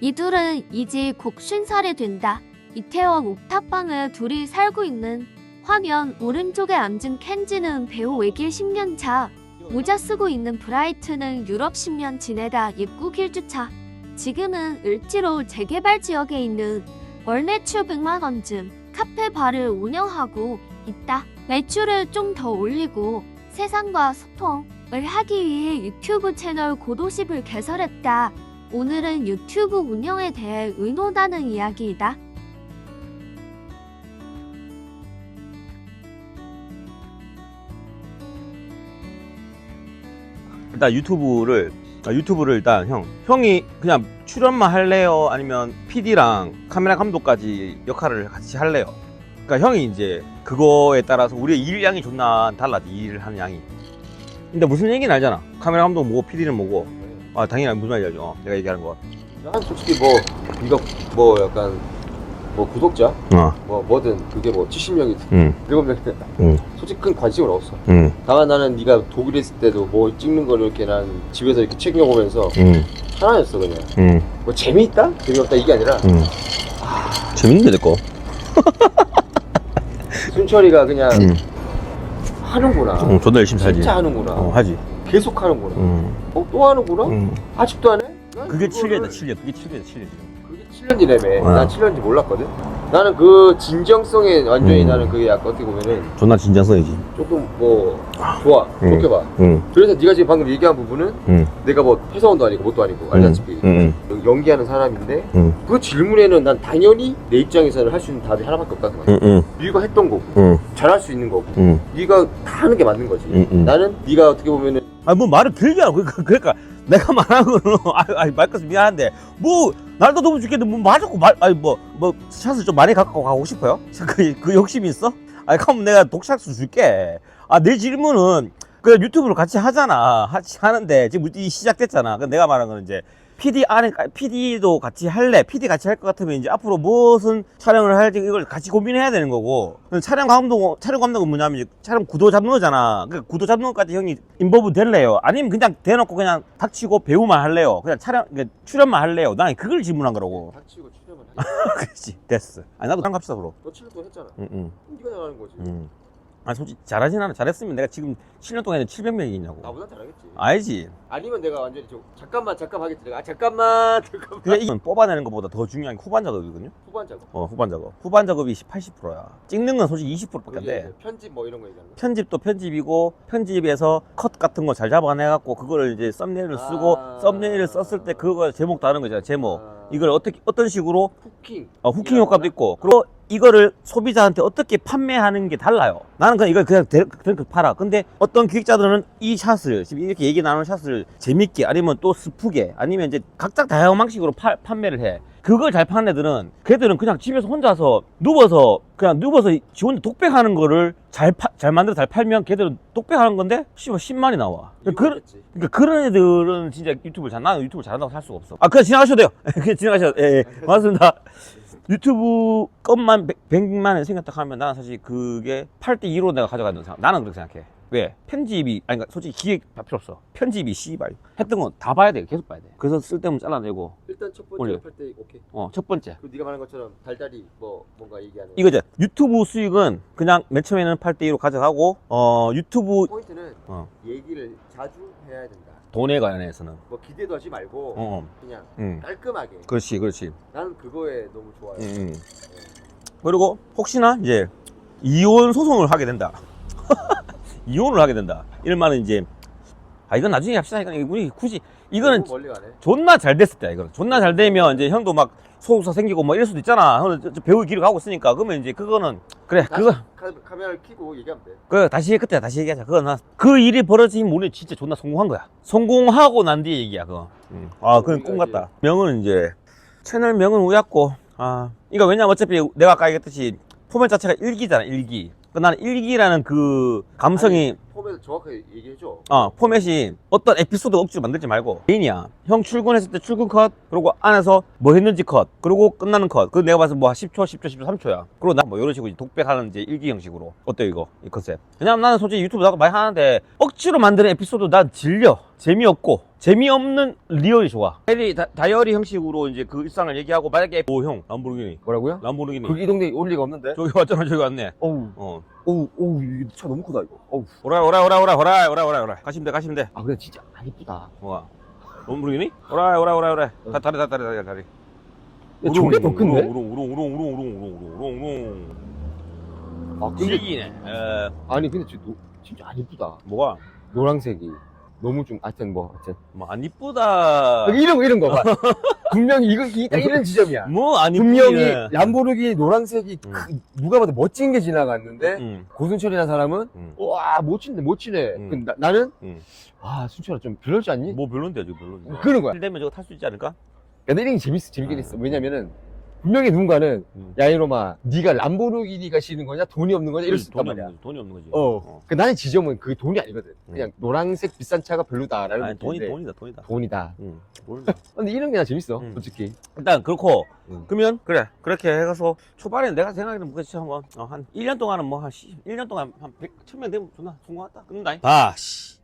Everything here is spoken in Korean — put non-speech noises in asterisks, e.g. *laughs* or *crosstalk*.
이 둘은 이제 곧 50살이 된다. 이태원 옥탑방에 둘이 살고 있는 화면 오른쪽에 앉은 켄지는 배우 외길 10년 차, 모자 쓰고 있는 브라이트는 유럽 10년 지내다 입국 1주차. 지금은 을지로 재개발 지역에 있는 월 매출 100만 원쯤 카페 바를 운영하고 있다. 매출을 좀 더 올리고 세상과 소통을 하기 위해 유튜브 채널 고도십을 개설했다. 오늘은 유튜브 운영에 대해 의논하는 이야기이다. 일단 유튜브를 아, 유튜브를 일단 형 형이 그냥 출연만 할래요? 아니면 PD랑 카메라 감독까지 역할을 같이 할래요? 그러니까 형이 이제 그거에 따라서 우리의 일 양이 존나 달라지 일을 하는 양이. 근데 무슨 얘기는 알잖아. 카메라 감독 뭐고 PD는 뭐고 아 당연히 무슨 말인지 알죠. 어, 내가 얘기하는 거. 난 솔직히 뭐 이거 뭐 약간 뭐 구독자? 어, 뭐 뭐든 그게 뭐 70명이든 응, 7명이든 응, 솔직히 큰 관심은 없어. 응, 다만 나는 네가 독일에 있을 때도 뭐 찍는 거를 이렇게 난 집에서 이렇게 챙겨보면서 응, 편안했어 그냥. 응, 뭐 재미있다? 재미없다? 이게 아니라 응. 재밌는데 내 거? *laughs* 순철이가 그냥 응, 하는구나. 응, 존나 열심히 살지. 진짜 하는구나. 어, 하지 계속 하는구나 응, 어, 또 하는구나? 응. 아직도 안 해? 난 그게 그거를- 7년이다 7년. 그게 7년이다 7년. 지금 그게 7년이라며. 어. 난 7년인지 몰랐거든. 나는 그 진정성에 완전히 음. 나는 그게 약간 어떻게 보면은 존나 진정성이지. 조금 뭐 좋아. 응. 좋게 봐. 응, 그래서 네가 지금 방금 얘기한 부분은 응, 내가 뭐 회사원도 아니고 뭣도 아니고 알다시피 응, 연기하는 사람인데 응, 그 질문에는 난 당연히 내 입장에서는 할 수 있는 답이 하나밖에 없다 생각해. 응, 응, 네가 했던 거고 응, 잘할 수 있는 거고 응, 네가 다 하는 게 맞는 거지. 응, 응. 나는 네가 어떻게 보면은 아니 뭐 말을 길게 하고 그러니까, 그러니까 내가 말하는 거는 아니 말끝이 미안한데 뭐 날도 더워 죽겠는데 뭐 맞았고 말 아니 뭐뭐 샷을 좀 많이 갖고 가고 싶어요? *laughs* 그, 그 욕심이 있어? 아니 그럼 내가 독샷수 줄게 아 내 질문은 그 유튜브를 같이 하잖아 같이 하는데 지금 이 시작됐잖아 그 내가 말하는 거는 이제 PD 안에 PD도 같이 할래? PD 같이 할 것 같으면 이제 앞으로 무슨 촬영을 할지 이걸 같이 고민해야 되는 거고. 촬영 감독 촬영 감독은 뭐냐면 촬영 구도 잡는 거잖아. 그 구도 잡는 것까지 형이 인버브 될래요? 아니면 그냥 대놓고 그냥 닥치고 배우만 할래요? 그냥 촬영 그러니까 출연만 할래요? 나는 그걸 질문한 거라고. 닥치고 출연을 *laughs* 해. 그렇지. 됐어. 아니 나도 상 갑시다 그럼. 너 7년 동안 했잖아. 응응. 네가 잘하는 거지. 응. 아 솔직히 잘하진 않아. 잘했으면 내가 지금 7년 동안에 700명이 있냐고. 나보다 잘하겠지. 알지. 아니면 내가 완전히 저 잠깐만 잠깐 하겠지. 내가 아 잠깐만 *laughs* 잠깐만. 근데 이건 뽑아내는 것보다 더 중요한 게 후반 작업이거든요? 후반 작업. 어 후반 작업. 후반 작업이 80%야. 찍는 건 솔직히 20%밖에 안 돼. 이제 편집 뭐 이런 거 얘기하는 거 편집도 편집이고 편집에서 컷 같은 거 잘 잡아내갖고 그거를 이제 썸네일을 쓰고 아. 썸네일을 썼을 때 그거 제목도 하는 거잖아 제목. 아. 이걸 어떻게 어떤 식으로? 후킹. 어, 후킹 효과도 있고. 그리고 이거를 소비자한테 어떻게 판매하는 게 달라요? 나는 그냥 이걸 그냥 대- 그냥 팔아. 근데 어떤 기획자들은 이 샷을 지금 이렇게 얘기 나누는 샷을 재밌게 아니면 또 스프게 아니면 이제 각자 다양한 방식으로 파- 판매를 해 그걸 잘 파는 애들은 걔들은 그냥 집에서 혼자서 누워서 그냥 누워서 지 혼자 독백하는 거를 잘, 파- 잘 만들어 잘 팔면 걔들은 독백하는 건데 씨발 10만이 나와 그, 그렇지 그러니까 그런 애들은 진짜 유튜브를 잘 나는 유튜브 잘한다고 할 수가 없어. 아 그냥 지나가셔도 돼요. *laughs* 그냥 지나가셔도. 예, 예. 고맙습니다. 유튜브 것만 100만 원 생겼다 하면 나는 사실 그게 8대 2로 내가 된다고 생각. 나는 그렇게 생각해. 왜? 편집이 아니 그러니까 솔직히 기획 다 필요 없어. 편집이 씨발 했던 건 다 봐야 돼. 계속 봐야 돼. 그래서 쓸데없는 잘라내고 일단 첫 올려. 번째 할때 오케이 어 첫 번째 그리고 네가 말한 것처럼 달달이 뭐 뭔가 얘기하는 이거죠. 유튜브 수익은 그냥 맨 처음에는 8대 2로 가져가고 어 유튜브 포인트는 어. 얘기를 자주 해야 된다 돈에 관해서는 뭐 기대도 하지 말고 어, 어. 그냥 음. 깔끔하게 그렇지 그렇지. 나는 그거에 너무 좋아요 음. 그리고 혹시나 이제 이혼 소송을 하게 된다. *laughs* 이혼을 하게 된다. 이런 말은 이제 아 이건 나중에 합시다. 이건 우리 굳이 이거는 너무 멀리 가네 존나 잘 됐을 때야. 이거는 존나 잘 되면 이제 형도 막 소속사 생기고 뭐 이럴 수도 있잖아. 형은 저- 저 배우 길을 가고 있으니까 그러면 이제 그거는 그래 그거 카, 카메라를 켜고 얘기하면 돼 그 다시 그때 다시 얘기하자. 그거 나그 일이 벌어지면 우리 진짜 존나 성공한 거야. 성공하고 난 뒤에 얘기야 그거. 음. 아 그건 꿈 같다. 명은 이제 채널 명은 우약고 아 이거 왜냐면 어차피 내가 아까 얘기했듯이 포맷 자체가 일기잖아 일기. 그 나는 일기라는 그 감성이 폼에서 정확하게 얘기해줘. 어 포맷이 어떤 에피소드 억지로 만들지 말고. 메인이야. 형 출근했을 때 출근 컷 그리고 안에서 뭐 했는지 컷 그리고 끝나는 컷. 그거 내가 봐서 뭐 10초 10초 10초 3초야. 그리고 나 뭐 이런 식으로 독백하는 이제 일기 형식으로. 어때 이거? 이 컨셉? 왜냐면 나는 솔직히 유튜브 나도 많이 하는데 억지로 만드는 에피소드 난 질려 재미없고 재미없는 리얼이 좋아. 다이어리, 다, 다이어리 형식으로 이제 그 일상을 얘기하고 만약에 오형 람보르기니 뭐라고요? 람보르기니 거기 이 동네 올 리가 없는데. 저기 왔잖아 저기 왔네. 어우, 어 어우, 어우, 이차 너무 크다 이거. 어우. 오라 오라 오라 오라 오라 오라 오라 오라 가시면 돼 가시면 돼. 아 근데 진짜 안 이쁘다. 뭐가 람보르기니? 오라 오라 오라 오라 다 다리 다 다리 다리 다리. 야, 저게 더 큰데? 우롱 우롱 우롱 우롱 우롱 우롱 우롱 우롱. 아 근데 질기네. 에 아니 근데 진짜, 노- 진짜 안 이쁘다. 뭐가 노란색이 너무 좀 하여튼 뭐 하여튼 뭐안 이쁘다. 여기 이런 거 이런 거 봐. 분명히 이거 이, 딱 이런 지점이야. 뭐안 분명히 이쁘네. 람보르기니 노란색이 음. 크- 누가 봐도 멋진 게 지나갔는데 응. 고순철이라는 사람은 응. 와 멋진데 멋지네. 음. 근데 나, 나는 응. 아 순철아 좀 별로지 않니? 뭐 별론데 지금 별론데. 그런 거야. 되면 저거 탈 수 있지 않을까? 근데 이런 게 재밌어 재밌긴 아. 했어. 왜냐면은 분명히 누군가는 음. 야 이놈아 네가 람보르기니가 싫은 거냐 돈이 없는 거냐 이럴 수 있단 돈이 말이야. 없는 거지. 돈이 없는 거지. 어. 그 나는 지점은 그 돈이 아니거든. 그냥 노란색 비싼 차가 별로다라는 아니 돈이 느낌인데 돈이다 돈이다. 돈이다. 응. 모른다. 근데 이런 게 나 재밌어. 음. 솔직히. 일단 그렇고 음. 그러면 그래 그렇게 해가서 초반에 내가 생각하기는 뭐지 한번 어, 한 1년 동안은 뭐 한 1년 동안 한 100, 1000명 되면 존나 성공했다 끝난다 아 씨.